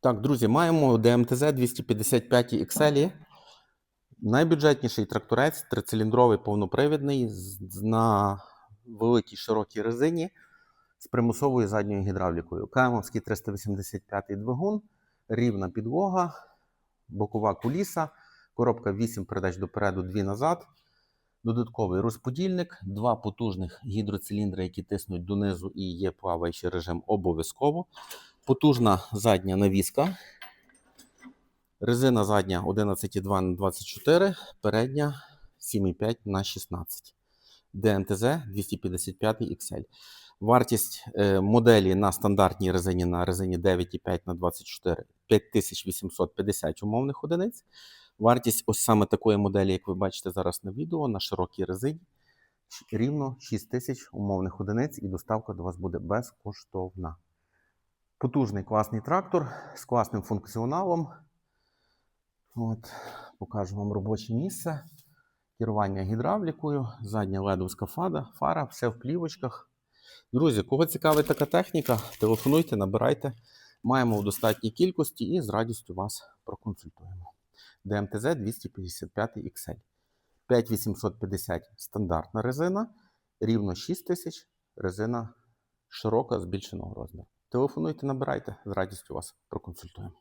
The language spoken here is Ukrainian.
Так, друзі, маємо ДМТЗ 255 XL. Найбюджетніший тракторець, трициліндровий повнопривідний, на великій широкій резині з примусовою задньою гідравлікою. Каймовський 385 двигун, рівна підлога, бокова куліса, коробка 8 передач допереду, 2 назад. Додатковий розподільник, два потужних гідроциліндри, які тиснуть донизу і є плаваючий режим обов'язково. Потужна задня навіска. Резина задня 11,2 на 24, передня 7,5 на 16. ДМТЗ 255 XL. Вартість е, моделі на стандартній резині на резині 9,5 на 24 5850 умовних одиниць. Вартість ось саме такої моделі, як ви бачите зараз на відео, на широкій резині рівно 6 тисяч умовних одиниць, і доставка до вас буде безкоштовна. Потужний класний трактор з класним функціоналом. От, покажу вам робоче місце. Керування гідравлікою, задня ледовська фада, фара, все в плівочках. Друзі, кого цікавить така техніка, телефонуйте, набирайте. Маємо в достатній кількості і з радістю вас проконсультуємо. ДМТЗ 255 XL. 5850 стандартна резина, рівно 6000 резина широка збільшеного розміру. Телефонуйте, набирайте, з радістю вас проконсультуємо.